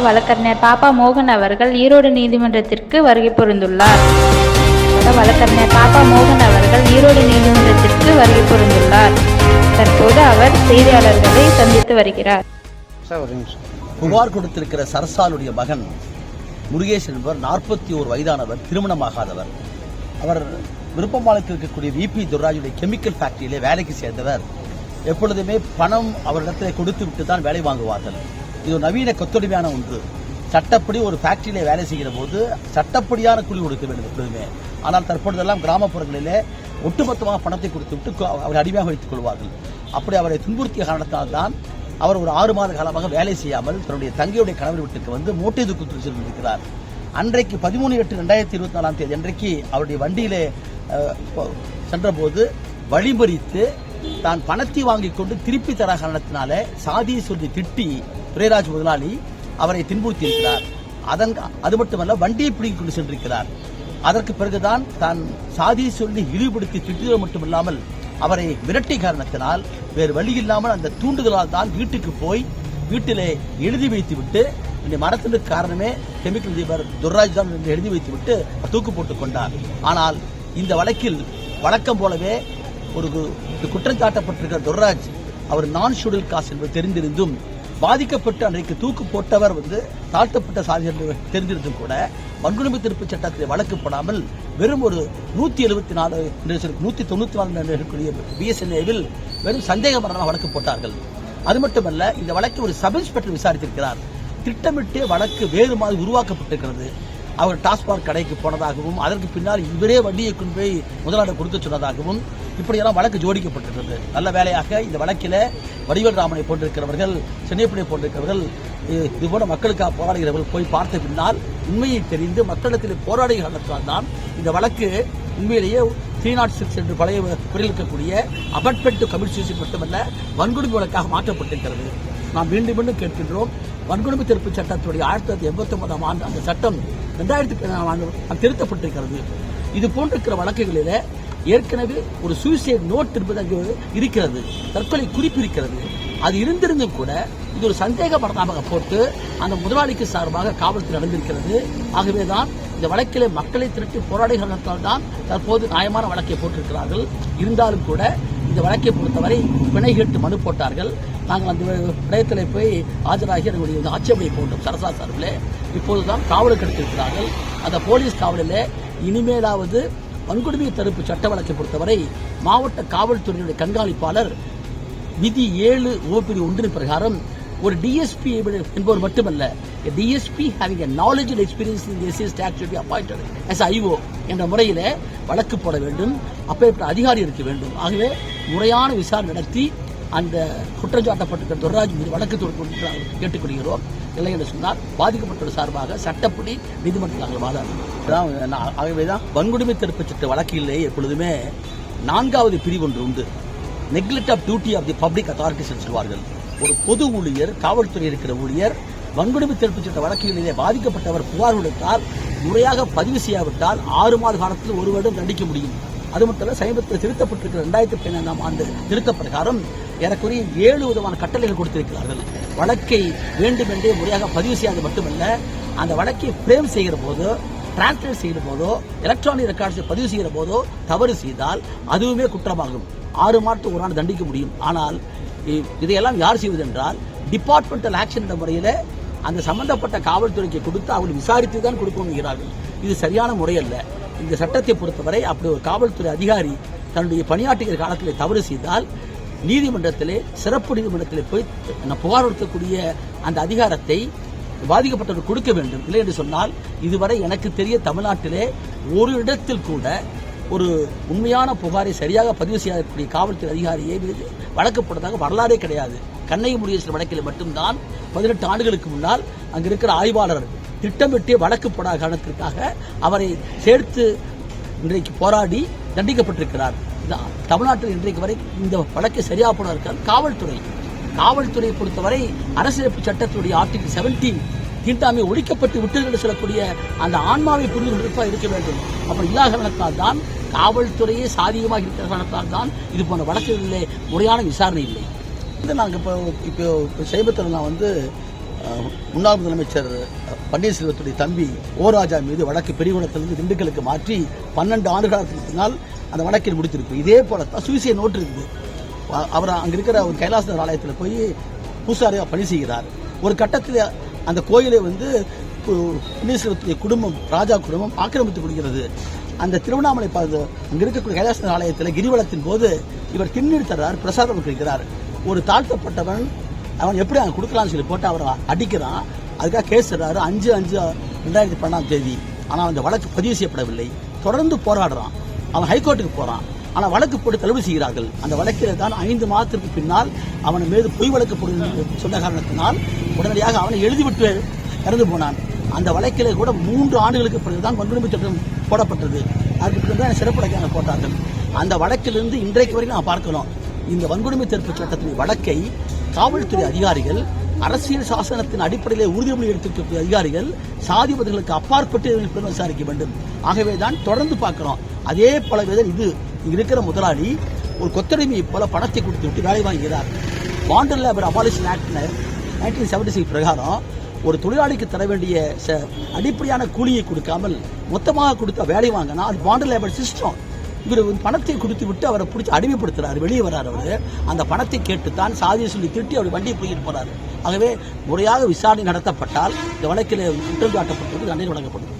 வழக்கறிஞர் பாப்பா மோகன் அவர்கள் ஈரோடு நீதிமன்றத்திற்கு வருகை புரிந்துள்ளார். வழக்கறிஞர் பாப்பா மோகன் அவர்கள் ஈரோடு நீதிமன்றத்திற்கு வருகை புரிந்துள்ளார். தற்போது அவர் செய்தியாளர்களை சந்தித்து வருகிறார். புகார் கொடுத்திருக்கிற சரசாலுடைய மகன் முருகேஷ் என்பவர் நாற்பத்தி ஒரு வயதானவர் திருமணமாகாதவர். அவர் விருப்பமாலத்தில் இருக்கக்கூடிய விபி துர்ராஜுடைய கெமிக்கல் ஃபேக்டரியிலே வேலைக்கு சேர்ந்தவர். எப்பொழுதுமே பணம் அவரிடத்தில் கொடுத்து விட்டு தான் வேலை வாங்குவார்கள். இது ஒரு நவீன கொத்தடிமையான ஒன்று. சட்டப்படி ஒரு ஃபேக்டரியிலே வேலை செய்கிற போது சட்டப்படியான கூலி கொடுக்க வேண்டும் எப்பொழுதுமே. ஆனால் தற்பொழுதெல்லாம் கிராமப்புறங்களிலே ஒட்டுமொத்தமாக பணத்தை கொடுத்து விட்டு அவரை அடிமையாக வைத்துக் கொள்வார்கள். அப்படி அவரை துன்புறுத்திய காரணத்தால் தான் அவர் ஒரு ஆறு மாத காலமாக வேலை செய்யாமல் தன்னுடைய தங்கையுடைய கணவர் வீட்டுக்கு வந்து மூட்டை தூக்கு சென்றிருக்கிறார் அன்றைக்கு பதிமூணு எட்டு ரெண்டாயிரத்தி இருபத்தி நாலாம் தேதி அன்றைக்கு அவருடைய வண்டியிலே சென்றபோது வழிமறித்து தான் பணத்தை வாங்கி கொண்டு திருப்பி தர காரணத்தினால சாதியை சொல்லி திட்டி துரைராஜ் முதலாளி அவரை துன்புறுத்தி இருக்கிறார் அதன் அது மட்டுமல்ல வண்டியை பிடிங்கிக் கொண்டு சென்றிருக்கிறார். அதற்கு பிறகுதான் தான் சாதியை சொல்லி இழிவுபடுத்தி திட்டுவது மட்டுமில்லாமல் அவரை விரட்டி காரணத்தினால் வேறு வழி இல்லாமல் அந்த தூண்டுதலால் தான் வீட்டுக்கு போய் வீட்டிலே எழுதி வைத்து விட்டு இந்த மரத்திற்கு காரணமே கெமிக்கல் தீபர் துர்ராஜ் தான் என்று எழுதி வைத்து விட்டு தூக்கு போட்டுக் கொண்டார். ஆனால் இந்த வழக்கில் வழக்கம் போலவே ஒரு கு- குற்றம் சாட்டப்பட்டிருக்கிற துர்ராஜ் அவர் நான் ஷூடில் காசு என்பது தெரிந்திருந்தும் பாதிக்கப்பட்டு அன்றைக்கு தூக்கு போட்டவர் வந்து தாழ்த்தப்பட்ட சாதி என்று தெரிந்திருந்தும் கூட வன்கொடுமை திருப்பு சட்டத்தில் வழக்கு போடாமல் வெறும் ஒரு நூத்தி எழுபத்தி நாலு நூத்தி தொண்ணூத்தி நாலு இருக்கக்கூடிய பிஎஸ்என்ஏவில் வெறும் சந்தேக மரணமாக வழக்கு போட்டார்கள். அது மட்டுமல்ல இந்த வழக்கை ஒரு சப் இன்ஸ்பெக்டர் விசாரித்திருக்கிறார். திட்டமிட்டு வழக்கு வேறு மாதிரி உருவாக்கப்பட்டிருக்கிறது. அவர் டாஸ்மாக் கடைக்கு போனதாகவும் அதற்கு பின்னால் இவரே வண்டியை கொண்டு போய் முதலாளர் கொடுக்க சொன்னதாகவும் இப்படியெல்லாம் வழக்கு ஜோடிக்கப்பட்டிருக்கிறது நல்ல வேலையாக இந்த வழக்கில் வடிவேல் ராமனை போன்றிருக்கிறவர்கள் சென்னைப்படி போன்றிருக்கிறவர்கள் இது போல மக்களுக்காக போராடுகிறவர்கள் போய் பார்த்த பின்னால் உண்மையை தெரிந்து மக்களிடத்தில் போராடுகிற தான். இந்த வழக்கு உண்மையிலேயே த்ரீ நாட் சிக்ஸ் என்று பழைய குறையில் இருக்கக்கூடிய அபட்மெண்ட் கமிஷன் மட்டுமல்ல வன்கொடுமை வழக்காக மாற்றப்பட்டிருக்கிறது. நாம் மீண்டும் மீண்டும் கேட்கின்றோம் வன்கொடுமை தடுப்பு சட்டத்துடைய ஆயிரத்தி தொள்ளாயிரத்தி எண்பத்தி ஒன்பதாம் ஆண்டு அந்த சட்டம் ரெண்டாயிரத்தி ஆண்டு திருத்தப்பட்டிருக்கிறது. இது போன்றிருக்கிற வழக்குகளிலே ஏற்கனவே ஒரு சூசைட் நோட் என்பது அங்கு இருக்கிறது. தற்கொலை குறிப்பு இருக்கிறது. அது இருந்திருந்தும் கூட இது ஒரு சந்தேக போட்டு அந்த முதலாளிக்கு சார்பாக காவல்துறை நடந்திருக்கிறது ஆகவேதான் இந்த வழக்கிலே மக்களை திரட்டி போராடுகிறதால் தான் தற்போது நியாயமான வழக்கை போட்டிருக்கிறார்கள். இருந்தாலும் கூட இந்த வழக்கை பொறுத்தவரை பிணை கேட்டு மனு போட்டார்கள். நாங்கள் அந்த விடயத்தில் போய் ஆஜராகி எங்களுடைய ஆட்சேபனை போட்டோம். சரசா சார்பில். இப்போதுதான் காவலுக்கு எடுத்திருக்கிறார்கள் அந்த போலீஸ் காவலில் இனிமேலாவது வன்கொடுமை தடுப்பு சட்ட வழக்கை பொறுத்தவரை மாவட்ட காவல்துறையினுடைய கண்காணிப்பாளர் விதி ஏழு ஓபிடி ஒன்றின் பிரகாரம் ஒரு டிஎஸ்பி என்பவர் மட்டுமல்ல DSP having a knowledge and experience in the SC act should என்ற முறையில் வழக்கு போட வேண்டும் அப்பேற்பட்ட அதிகாரி இருக்க வேண்டும். ஆகவே முறையான விசாரணை நடத்தி அந்த குற்றஞ்சாட்டப்பட்டிருக்கிற துர்ராஜ் மீது வழக்கு தொடுக்க கேட்டுக்கொள்கிறோம். இல்லை என்று சொன்னால் பாதிக்கப்பட்டவர் சார்பாக சட்டப்படி நீதிமன்றத்தில் நாங்கள் வாதாடுவோம் ஆகவேதான் வன்கொடுமை தடுப்பு சட்ட வழக்கிலே எப்பொழுதுமே நான்காவது பிரிவு ஒன்று உண்டு. Neglect of duty of the public authorities என்று சொல்வார்கள். ஒரு பொது ஊழியர் காவல்துறை இருக்கிற ஊழியர் வன்கொடுமை தடுப்பு சட்ட வழக்குகளிலே பாதிக்கப்பட்டவர் புகார் கொடுத்தால் முறையாக பதிவு செய்யாவிட்டால் ஆறு மாத காலத்தில் ஒரு வருடம் தண்டிக்க முடியும். அது மட்டும் இல்ல சமீபத்தில் திருத்தப்பட்டிருக்கிற ரெண்டாயிரத்தி பதினைந்தாம் ஆண்டு திருத்த பிரகாரம் ஏறக்குறைய ஏழு விதமான கட்டளைகள் கொடுத்திருக்கிறார்கள். வழக்கை வேண்டுமென்றே முறையாக பதிவு செய்யாது மட்டுமல்ல அந்த வழக்கை பிரேம் செய்கிற போது டிரான்ஸ்லேட் செய்கிற போதோ எலக்ட்ரானிக் ரெக்கார்ட்ஸை பதிவு செய்கிற போதோ தவறு செய்தால் அதுவுமே குற்றமாகும். ஆறு மாதத்துக்கு ஒரு ஆண்டு தண்டிக்க முடியும். ஆனால் இதையெல்லாம் யார் செய்வது என்றால் டிபார்ட்மெண்டல் ஆக்ஷன் என்ற முறையில் அந்த சம்பந்தப்பட்ட காவல்துறைக்கு கொடுத்து அவர்கள் விசாரித்து தான் கொடுக்கணுங்கிறார்கள். இது சரியான முறையல்ல இந்த சட்டத்தை பொறுத்தவரை அப்படி ஒரு காவல்துறை அதிகாரி தன்னுடைய பணியாற்றுகிற காலத்தில் தவறு செய்தால் நீதிமன்றத்திலே சிறப்பு நீதிமன்றத்திலே போய் புகார் கொடுக்கக்கூடிய அந்த அதிகாரத்தை பாதிக்கப்பட்டவர் கொடுக்க வேண்டும். இல்லை என்று சொன்னால் இதுவரை எனக்கு தெரிய தமிழ்நாட்டிலே ஒரு இடத்தில் கூட ஒரு உண்மையான புகாரை சரியாக பதிவு செய்யக்கூடிய காவல்துறை அதிகாரியை வழக்கப்பட்டதாக வழக்கு போட்டதாக வரலாறே கிடையாது. கண்ணகி முடிய வழக்கில் மட்டும்தான் பதினெட்டு ஆண்டுகளுக்கு முன்னால் அங்கு இருக்கிற ஆய்வாளர் திட்டமிட்டு வழக்கு போடாத காரணத்திற்காக அவரை சேர்த்து இன்றைக்கு போராடி தண்டிக்கப்பட்டிருக்கிறார். தமிழ்நாட்டில் இன்றைக்கு வரை இந்த வழக்கை சரியாக போட இருக்கிறார் காவல்துறை காவல்துறையை பொறுத்தவரை அரசியலமைப்பு சட்டத்துடைய ஆர்டிகல் செவன்டீன் தீண்டாமை ஒழிக்கப்பட்டு விட்டது என்று சொல்லக்கூடிய அந்த ஆன்மாவை புரிந்து கொண்டிருப்பாக இருக்க வேண்டும். அப்படி இல்லாத காரணத்தால் தான் காவல்துறையே சாதியமாக இருக்கிற காரணத்தால் தான் இது போன்ற வழக்குகளிலே முறையான விசாரணை இல்லை. இது நாங்கள் இப்போ இப்போ சைபத்தில் நான் வந்து முன்னாள் முதலமைச்சர் பன்னீர்செல்வத்துடைய தம்பி ஓராஜா மீது வழக்கு பெரியகுணத்திலிருந்து திண்டுக்கலுக்கு மாற்றி பன்னெண்டு ஆண்டுகாலத்துக்கு பின்னால் அந்த வழக்கில் முடித்திருக்கு. இதே போல தான் சுவிசிய நோட்டு இருக்குது அவர் அங்கே இருக்கிற ஒரு கைலாசநர் ஆலயத்தில் போய் பூசாரியாக பணி செய்கிறார். ஒரு கட்டத்தில் அந்த கோயிலை வந்து கு- பன்னீர்செல்வத்துடைய குடும்பம் ராஜா குடும்பம் ஆக்கிரமித்து கொள்கிறது. அந்த திருவண்ணாமலை அங்கே இருக்கக்கூடிய கைலாசநர் ஆலயத்தில் கிரிவலத்தின் போது இவர் திண்ணீர் தர்றார் பிரசாதம் கிடைக்கிறார். ஒரு தாழ்த்தப்பட்டவன் அவன் எப்படி அங்கே கொடுக்கலாம்னு சொல்லி போட்டு அவரை அடிக்கிறான். அதுக்காக கேஸ் தர்றாரு. அஞ்சு அஞ்சு ரெண்டாயிரத்தி பன்னெண்டாம் தேதி. ஆனால் அந்த வழக்கு பதிவு செய்யப்படவில்லை. தொடர்ந்து போராடுறான். அவன் ஹைகோர்ட்டுக்கு போகிறான் ஆனால் வழக்கு போட்டு தள்ளுபடி செய்கிறார்கள். அந்த வழக்கில் தான் ஐந்து மாதத்திற்கு பின்னால் அவன் மீது பொய் வழக்கு போடுவது சொன்ன காரணத்தினால் உடனடியாக அவனை எழுதிவிட்டு இறந்து போனான். அந்த வழக்கில் கூட மூன்று ஆண்டுகளுக்கு பிறகுதான் வன்கொடுமை சட்டம் போடப்பட்டது. அதுக்கு பிறகு தான் சிறப்பு வழக்காக போட்டார்கள். அந்த வழக்கிலிருந்து இன்றைக்கு வரைக்கும் நான் பார்க்கணும். இந்த வன்கொடுமை தடுப்பு சட்டத்தின் வழக்கை காவல்துறை அதிகாரிகள் அரசியல் சாசனத்தின் அடிப்படையிலே உறுதிமொழி எடுத்திருக்கக்கூடிய அதிகாரிகள் சாதிபதிகளுக்கு அப்பாற்பட்டு விசாரிக்க வேண்டும். ஆகவே தான் தொடர்ந்து பார்க்கிறோம். அதே போல விதம் இது இருக்கிற முதலாளி ஒரு கொத்தடிமையை போல பணத்தை கொடுத்து விட்டு வேலை வாங்குகிறார். Bonded labour abolition act nineteen seventy six பிரகாரம் ஒரு தொழிலாளிக்கு தர வேண்டிய ச- அடிப்படையான கூலியை கொடுக்காமல் மொத்தமாக கொடுத்த வேலை வாங்கினா அது பாண்டர் லேபர் சிஸ்டம் இவர் பணத்தை கொடுத்து விட்டு அவரை பிடிச்சி அடிமைப்படுத்துறாரு. வெளியே வர்றார் அவர். அந்த பணத்தை கேட்டுத்தான் சாதியை சொல்லி திருட்டி அவர் வண்டியை போயிட்டு போறார். ஆகவே முறையாக விசாரணை நடத்தப்பட்டால் இந்த வழக்கில் குற்றம் சாட்டப்பட்டவருக்கு தண்டனை வழங்கப்படும்